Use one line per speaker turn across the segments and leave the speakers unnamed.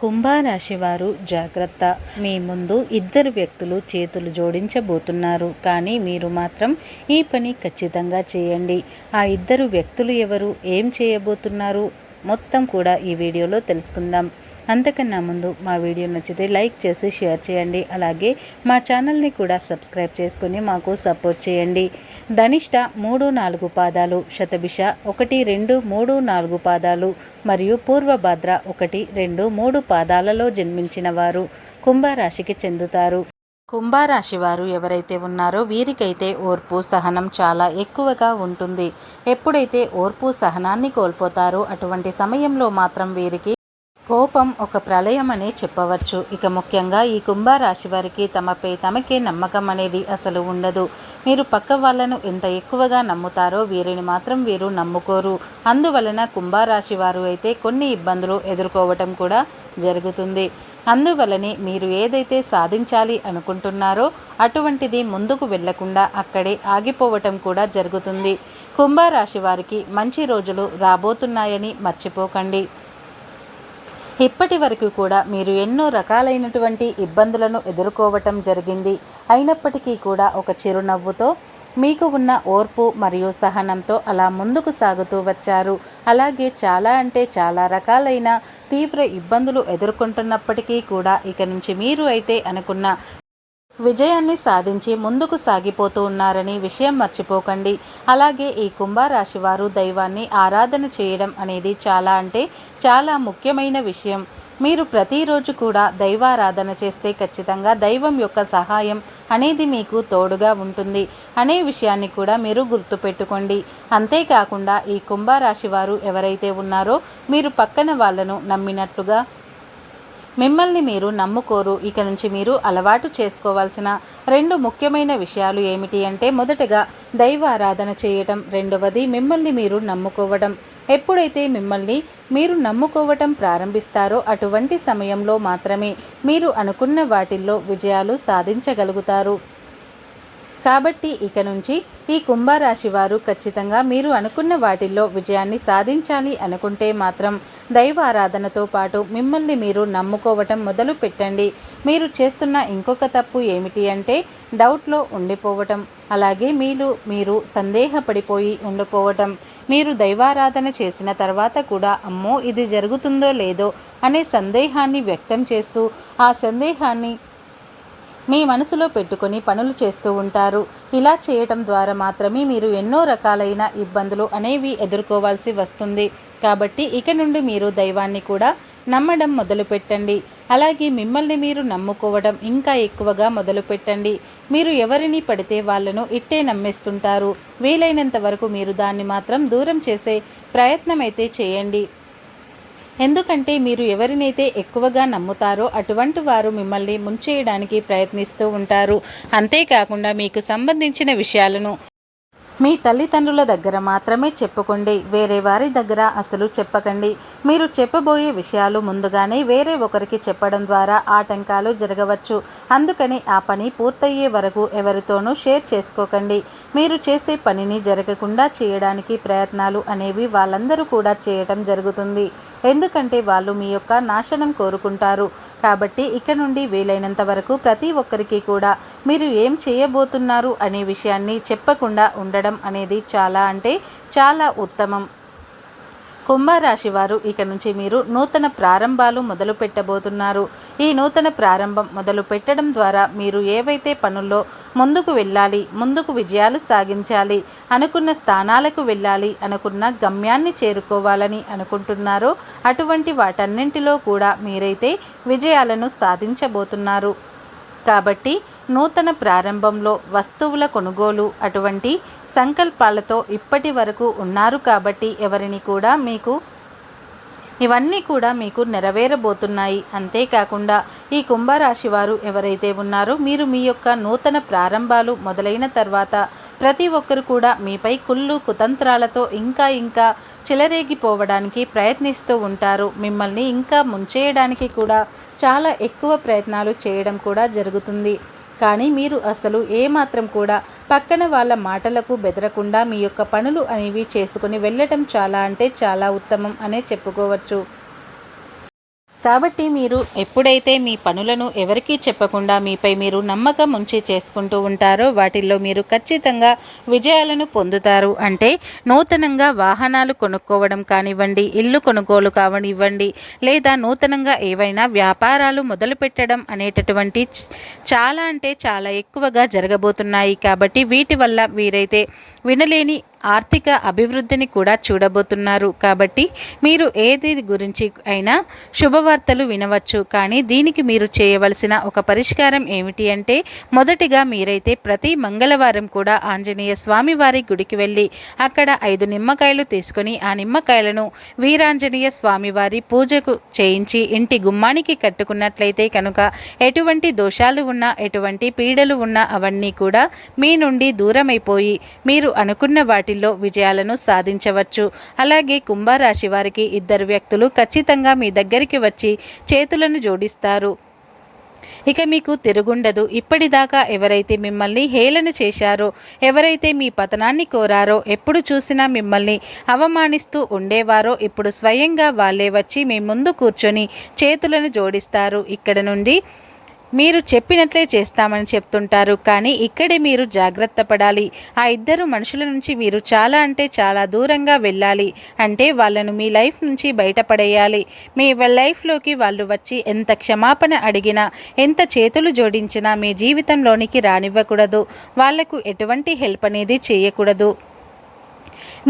కుంభరాశి వారు జాగ్రత్త. మీ ముందు ఇద్దరు వ్యక్తులు చేతులు జోడించబోతున్నారు. కానీ మీరు మాత్రం ఈ పని ఖచ్చితంగా చేయండి. ఆ ఇద్దరు వ్యక్తులు ఎవరు? ఏం చేయబోతున్నారు? మొత్తం కూడా ఈ వీడియోలో తెలుసుకుందాం. అంతకన్నా ముందు మా వీడియో నచ్చితే లైక్ చేసి షేర్ చేయండి. అలాగే మా ఛానల్ని కూడా సబ్స్క్రైబ్ చేసుకుని మాకు సపోర్ట్ చేయండి. ధనిష్ట మూడు నాలుగు పాదాలు శతభిష ఒకటి రెండు మూడు నాలుగు పాదాలు మరియు పూర్వభద్ర ఒకటి రెండు మూడు పాదాలలో జన్మించిన వారు కుంభరాశికి చెందుతారు. కుంభరాశి వారు ఎవరైతే ఉన్నారో వీరికైతే ఓర్పు సహనం చాలా ఎక్కువగా ఉంటుంది. ఎప్పుడైతే ఓర్పు సహనాన్ని కోల్పోతారో అటువంటి సమయంలో మాత్రం వీరికి కోపం ఒక ప్రళయం అనే చెప్పవచ్చు. ఇక ముఖ్యంగా ఈ కుంభరాశి వారికి తమపై తమకే నమ్మకం అనేది అసలు ఉండదు. మీరు పక్క వాళ్ళను ఎంత ఎక్కువగా నమ్ముతారో వీరిని మాత్రం వీరు నమ్ముకోరు. అందువలన కుంభరాశి వారు అయితే కొన్ని ఇబ్బందులు ఎదుర్కోవటం కూడా జరుగుతుంది. అందువలనే మీరు ఏదైతే సాధించాలి అనుకుంటున్నారో అటువంటిది ముందుకు వెళ్ళకుండా అక్కడే ఆగిపోవటం కూడా జరుగుతుంది. కుంభరాశి వారికి మంచి రోజులు రాబోతున్నాయని మర్చిపోకండి. ఇప్పటి వరకు కూడా మీరు ఎన్నో రకాలైనటువంటి ఇబ్బందులను ఎదుర్కోవటం జరిగింది. అయినప్పటికీ కూడా ఒక చిరునవ్వుతో మీకు ఉన్న ఓర్పు మరియు సహనంతో అలా ముందుకు సాగుతూ వచ్చారు. అలాగే చాలా అంటే చాలా రకాలైన తీవ్ర ఇబ్బందులు ఎదుర్కొంటున్నప్పటికీ కూడా ఇక నుంచి మీరు అయితే అనుకున్న విజయాన్ని సాధించి ముందుకు సాగిపోతూ ఉన్నారని విషయం మర్చిపోకండి. అలాగే ఈ కుంభరాశి వారు దైవాన్ని ఆరాధన చేయడం అనేది చాలా అంటే చాలా ముఖ్యమైన విషయం. మీరు ప్రతిరోజు కూడా దైవారాధన చేస్తే ఖచ్చితంగా దైవం యొక్క సహాయం అనేది మీకు తోడుగా ఉంటుంది. అనే విషయాన్ని కూడా మీరు గుర్తుపెట్టుకోండి. అంతేకాకుండా ఈ కుంభరాశి వారు ఎవరైతే ఉన్నారో మీరు పక్కన వాళ్ళను నమ్మినట్లుగా మిమ్మల్ని మీరు నమ్ముకోరు. ఇక నుంచి మీరు అలవాటు చేసుకోవాల్సిన రెండు ముఖ్యమైన విషయాలు ఏమిటి అంటే మొదటగా దైవ ఆరాధన చేయటం రెండవది మిమ్మల్ని మీరు నమ్ముకోవడం ఎప్పుడైతే మిమ్మల్ని మీరు నమ్ముకోవటం ప్రారంభిస్తారో అటువంటి సమయంలో మాత్రమే మీరు అనుకున్న వాటిల్లో విజయాలు సాధించగలుగుతారు. కాబట్టి ఇక నుంచి ఈ కుంభరాశి వారు ఖచ్చితంగా మీరు అనుకున్న వాటిల్లో విజయాన్ని సాధించాలి అనుకుంటే మాత్రం దైవ ఆరాధనతో పాటు మిమ్మల్ని మీరు నమ్ముకోవటం మొదలు పెట్టండి. మీరు చేస్తున్న ఇంకొక తప్పు ఏమిటి అంటే డౌట్లో ఉండిపోవటం. అలాగే మీరు మీరు సందేహపడిపోయి ఉండిపోవటం. మీరు దైవారాధన చేసిన తర్వాత కూడా అమ్మో ఇది జరుగుతుందో లేదో అనే సందేహాన్ని వ్యక్తం చేస్తూ ఆ సందేహాన్ని మీ మనసులో పెట్టుకొని పనులు చేస్తూ ఉంటారు. ఇలా చేయటం ద్వారా మాత్రమే మీరు ఎన్నో రకాలైన ఇబ్బందులు అనేవి ఎదుర్కోవాల్సి వస్తుంది. కాబట్టి ఇక నుండి మీరు దైవాన్ని కూడా నమ్మడం మొదలుపెట్టండి అలాగే మిమ్మల్ని మీరు నమ్ముకోవడం ఇంకా ఎక్కువగా మొదలుపెట్టండి మీరు ఎవరిని పడితే వాళ్ళను ఇట్టే నమ్మేస్తుంటారు. వీలైనంత వరకు మీరు దాన్ని మాత్రం దూరం చేసే ప్రయత్నం అయితే చేయండి. ఎందుకంటే మీరు ఎవరినైతే ఎక్కువగా నమ్ముతారో అటువంటి వారు మిమ్మల్ని ముంచేయడానికి ప్రయత్నిస్తూ ఉంటారు. అంతేకాకుండా మీకు సంబంధించిన విషయాలను మీ తల్లిదండ్రుల దగ్గర మాత్రమే చెప్పుకోండి. వేరే వారి దగ్గర అసలు చెప్పకండి. మీరు చెప్పబోయే విషయాలు ముందుగానే వేరే ఒకరికి చెప్పడం ద్వారా ఆటంకాలు జరగవచ్చు. అందుకని ఆ పని పూర్తయ్యే వరకు ఎవరితోనూ షేర్ చేసుకోకండి. మీరు చేసే పనిని జరగకుండా చేయడానికి ప్రయత్నాలు అనేవి వాళ్ళందరూ కూడా చేయటం జరుగుతుంది. ఎందుకంటే వాళ్ళు మీ యొక్క నాశనం కోరుకుంటారు. కాబట్టి ఇక నుండి వీలైనంత వరకు ప్రతి ఒక్కరికి కూడా మీరు ఏం చేయబోతున్నారు అనే విషయాన్ని చెప్పకుండా ఉండడం అనేది చాలా అంటే చాలా ఉత్తమం. కుంభరాశి వారు ఇక నుంచి మీరు నూతన ప్రారంభాలు మొదలు పెట్టబోతున్నారు. ఈ నూతన ప్రారంభం మొదలు పెట్టడం ద్వారా మీరు ఏవైతే పనుల్లో ముందుకు వెళ్ళాలి ముందుకు విజయాలు సాగించాలి అనుకున్న స్థానాలకు వెళ్ళాలి అనుకున్న గమ్యాన్ని చేరుకోవాలని అనుకుంటున్నారో అటువంటి వాటన్నింటిలో కూడా మీరైతే విజయాలను సాధించబోతున్నారు. కాబట్టి నూతన ప్రారంభంలో వస్తువుల కొనుగోలు అటువంటి సంకల్పాలతో ఇప్పటి వరకు ఉన్నారు కాబట్టి ఎవరిని కూడా మీకు ఇవన్నీ కూడా మీకు నెరవేరబోతున్నాయి. అంతేకాకుండా ఈ కుంభరాశి వారు ఎవరైతే ఉన్నారో మీరు మీ యొక్క నూతన ప్రారంభాలు మొదలైన తర్వాత ప్రతి ఒక్కరు కూడా మీపై కుళ్ళు కుతంత్రాలతో ఇంకా ఇంకా చిలరేగిపోవడానికి ప్రయత్నిస్తూ ఉంటారు. మిమ్మల్ని ఇంకా ముంచేయడానికి కూడా చాలా ఎక్కువ ప్రయత్నాలు చేయడం కూడా జరుగుతుంది. కానీ మీరు అసలు ఏమాత్రం కూడా పక్కన వాళ్ళ మాటలకు బెదరకుండా మీ యొక్క పనులు అనేవి చేసుకుని వెళ్ళటం చాలా అంటే చాలా ఉత్తమం అనే చెప్పుకోవచ్చు. కాబట్టి మీరు ఎప్పుడైతే మీ పనులను ఎవరికీ చెప్పకుండా మీపై మీరు నమ్మకం ఉంచి చేసుకుంటూ ఉంటారో వాటిల్లో మీరు ఖచ్చితంగా విజయాలను పొందుతారు. అంటే నూతనంగా వాహనాలు కొనుక్కోవడం కానివ్వండి ఇల్లు కొనుగోలు కావనివ్వండి లేదా నూతనంగా ఏవైనా వ్యాపారాలు మొదలుపెట్టడం అనేటటువంటి చాలా అంటే చాలా ఎక్కువగా జరగబోతున్నాయి. కాబట్టి వీటి వల్ల వీరైతే వినలేని ఆర్థిక అభివృద్ధిని కూడా చూడబోతున్నారు. కాబట్టి మీరు ఏది గురించి అయినా శుభవార్తలు వినవచ్చు. కానీ దీనికి మీరు చేయవలసిన ఒక పరిష్కారం ఏమిటి అంటే మొదటిగా మీరైతే ప్రతి మంగళవారం కూడా ఆంజనేయ స్వామి వారి గుడికి వెళ్ళి అక్కడ ఐదు నిమ్మకాయలు తీసుకొని ఆ నిమ్మకాయలను వీరాంజనేయ స్వామి వారి పూజకు చేయించి ఇంటి గుమ్మానికి కట్టుకున్నట్లయితే కనుక ఎటువంటి దోషాలు ఉన్నా ఎటువంటి పీడలు ఉన్నా అవన్నీ కూడా మీ నుండి దూరమైపోయి మీరు అనుకున్న వాటిల్లో విజయాలను సాధించవచ్చు. అలాగే కుంభరాశి వారికి ఇద్దరు వ్యక్తులు ఖచ్చితంగా మీ దగ్గరికి వచ్చి చేతులను జోడిస్తారు. ఇక మీకు తిరుగుండదు. ఇప్పటిదాకా ఎవరైతే మిమ్మల్ని హేళన చేశారో ఎవరైతే మీ పతనాన్ని కోరారో ఎప్పుడు చూసినా మిమ్మల్ని అవమానిస్తూ ఉండేవారో ఇప్పుడు స్వయంగా వాళ్ళే వచ్చి మీ ముందు కూర్చొని చేతులను జోడిస్తారు. ఇక్కడ నుండి మీరు చెప్పినట్లే చేస్తామని చెప్తుంటారు కానీ ఇక్కడే మీరు జాగ్రత్త పడాలి. ఆ ఇద్దరు మనుషుల నుంచి మీరు చాలా అంటే చాలా దూరంగా వెళ్ళాలి. అంటే వాళ్ళను మీ లైఫ్ నుంచి బయటపడేయాలి. మీ లైఫ్లోకి వాళ్ళు వచ్చి ఎంత క్షమాపణ అడిగినా ఎంత చేతులు జోడించినా మీ జీవితంలోనికి రానివ్వకూడదు. వాళ్ళకు ఎటువంటి హెల్ప్ అనేది చేయకూడదు.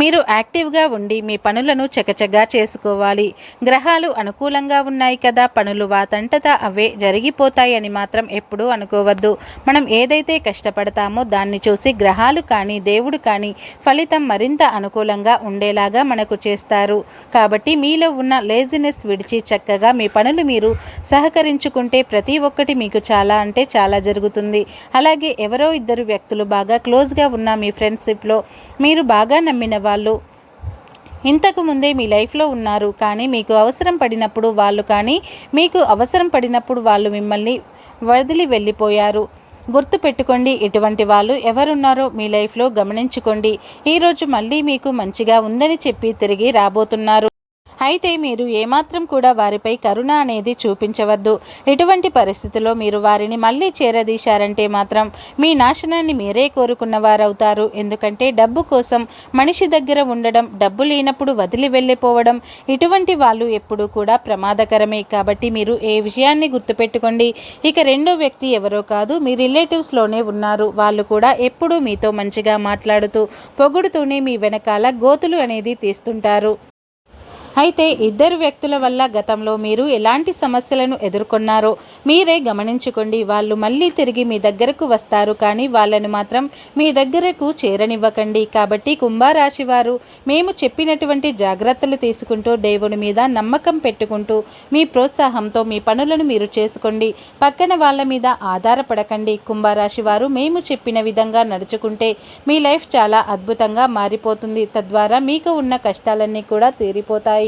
మీరు యాక్టివ్గా ఉండి మీ పనులను చకచగా చేసుకోవాలి. గ్రహాలు అనుకూలంగా ఉన్నాయి కదా పనులు వాతంటతా అవే జరిగిపోతాయని మాత్రం ఎప్పుడూ అనుకోవద్దు. మనం ఏదైతే కష్టపడతామో దాన్ని చూసి గ్రహాలు కానీ దేవుడు కానీ ఫలితం మరింత అనుకూలంగా ఉండేలాగా మనకు చేస్తారు. కాబట్టి మీలో ఉన్న లేజినెస్ విడిచి చక్కగా మీ పనులు మీరు సహకరించుకుంటే ప్రతి ఒక్కటి మీకు చాలా అంటే చాలా జరుగుతుంది. అలాగే ఎవరో ఇద్దరు వ్యక్తులు బాగా క్లోజ్గా ఉన్న మీ ఫ్రెండ్షిప్లో మీరు బాగా నమ్మిన వాళ్ళు ఇంతకు ముందే మీ లైఫ్లో ఉన్నారు కానీ మీకు అవసరం పడినప్పుడు వాళ్ళు కానీ మీకు అవసరం పడినప్పుడు వాళ్ళు మిమ్మల్ని వదిలి వెళ్ళిపోయారు. గుర్తు పెట్టుకోండి ఇటువంటి వాళ్ళు ఎవరున్నారో మీ లైఫ్లో గమనించుకోండి. ఈరోజు మళ్ళీ మీకు మంచిగా ఉందని చెప్పి తిరిగి రాబోతున్నారు. అయితే మీరు ఏమాత్రం కూడా వారిపై కరుణ అనేది చూపించవద్దు. ఎటువంటి పరిస్థితిలో మీరు వారిని మళ్ళీ చేరదీశారంటే మాత్రం మీ నాశనాన్ని మీరే కోరుకున్న వారవుతారు ఎందుకంటే డబ్బు కోసం మనిషి దగ్గర ఉండడం డబ్బు లేనప్పుడు వదిలి వెళ్ళిపోవడం ఇటువంటి వాళ్ళు ఎప్పుడూ కూడా ప్రమాదకరమే. కాబట్టి మీరు ఏ విషయాన్ని గుర్తుపెట్టుకోండి. ఇక రెండో వ్యక్తి ఎవరో కాదు మీ రిలేటివ్స్లోనే ఉన్నారు. వాళ్ళు కూడా ఎప్పుడూ మీతో మంచిగా మాట్లాడుతూ పొగుడుతూనే మీ వెనకాల గోతులు అనేది తీస్తుంటారు. అయితే ఇద్దరు వ్యక్తుల వల్ల గతంలో మీరు ఎలాంటి సమస్యలను ఎదుర్కొన్నారో మీరే గమనించుకోండి. వాళ్ళు మళ్ళీ తిరిగి మీ దగ్గరకు వస్తారు కానీ వాళ్ళను మాత్రం మీ దగ్గరకు చేరనివ్వకండి. కాబట్టి కుంభరాశి వారు మేము చెప్పినటువంటి జాగ్రత్తలు తీసుకుంటూ దేవుని మీద నమ్మకం పెట్టుకుంటూ మీ ప్రోత్సాహంతో మీ పనులను మీరు చేసుకోండి. పక్కన వాళ్ళ మీద ఆధారపడకండి. కుంభరాశి వారు మేము చెప్పిన విధంగా నడుచుకుంటే మీ లైఫ్ చాలా అద్భుతంగా మారిపోతుంది. తద్వారా మీకు ఉన్న కష్టాలన్నీ కూడా తీరిపోతాయి.